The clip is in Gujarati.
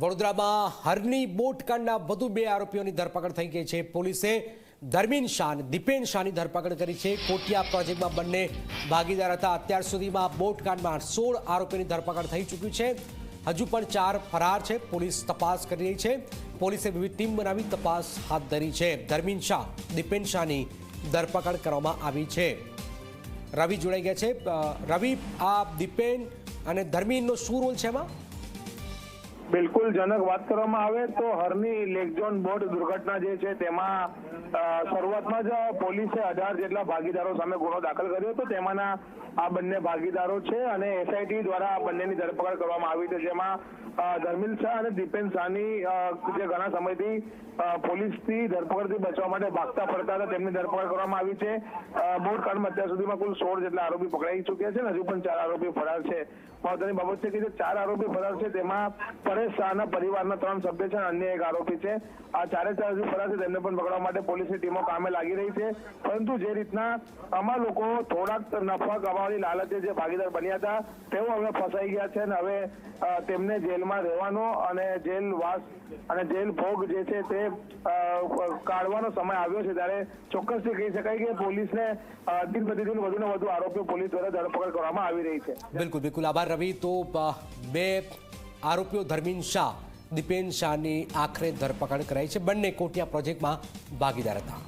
વડોદરામાં હરની બોટકાંડના વધુ બે આરોપીઓની ધરપકડ થઈ ગઈ છે. પોલીસે ધર્મીન શાહ દીપેન શાહની ધરપકડ કરી છે. કોટિયા પ્રોજેક્ટમાં બંને ભાગીદાર હતા. અત્યાર સુધીમાં બોટકાંડમાં સોળ આરોપીની ધરપકડ થઈ ચૂકી છે. હજુ પણ ચાર ફરાર છે. પોલીસ તપાસ કરી રહી છે. પોલીસે વિવિધ ટીમ બનાવી તપાસ હાથ ધરી છે. ધર્મીન શાહ, દીપેન શાહની ધરપકડ કરવામાં આવી છે. રવિ જોડાઈ ગયા છે. રવિ આ દીપેન અને ધર્મીનનો શું રોલ છે એમાં? બિલકુલ જનક વાત કરવામાં આવે તો હરની લેકઝોન બોટ દુર્ઘટના જે છે તેમાં શરૂઆતમાં જ પોલીસે અઢાર જેટલા ભાગીદારો સામે ગુનો દાખલ કર્યો હતો. તેમાંના આ બંને ભાગીદારો છે અને એસઆઈટી દ્વારા આ બંનેની ધરપકડ કરવામાં આવી છે. જેમાં ધર્મિલ શાહ અને દીપેન શાહની જે ઘણા સમયથી પોલીસથી ધરપકડથી બચવા માટે ભાગતા ફરતા હતા, તેમની ધરપકડ કરવામાં આવી છે. બોટ કાંડમાં અત્યાર સુધીમાં કુલ સોળ જેટલા આરોપી પકડાઈ ચૂક્યા છે ને હજુ પણ ચાર આરોપી ફરાર છે. મહત્વની બાબત છે કે જે ચાર આરોપી ફરાર છે, તેમાં પરેશ શાહના પરિવારના ત્રણ સભ્ય છે અને અન્ય એક આરોપી છે. આ ચારે ચાર હજુ ફરાર તેમને પણ પકડવા માટે પોલીસની ટીમો કામે લાગી રહી છે. પરંતુ જે રીતના આમાં લોકો થોડાક નફા કમાવાની લાલચે જે ભાગીદાર બન્યા હતા, તેઓ હવે ફસાઈ ગયા છે અને હવે તેમને જેલમાં રહેવાનો અને જેલ વાસ અને જેલ ભોગ જે છે તે કાઢવાનો સમય આવ્યો છે. ત્યારે ચોક્કસથી કહી શકાય કે પોલીસને દિન પ્રતિદિન વધુ વધુ આરોપીઓ પોલીસ દ્વારા ધરપકડ કરવામાં આવી રહી છે. બિલકુલ બિલકુલ. આભાર રવિ. તો બે આરોપીઓ ધર્મીન શાહ દીપેન શાહની આખરે ધરપકડ કરાઈ છે. બંને કોટિયા પ્રોજેક્ટમાં ભાગીદાર હતા.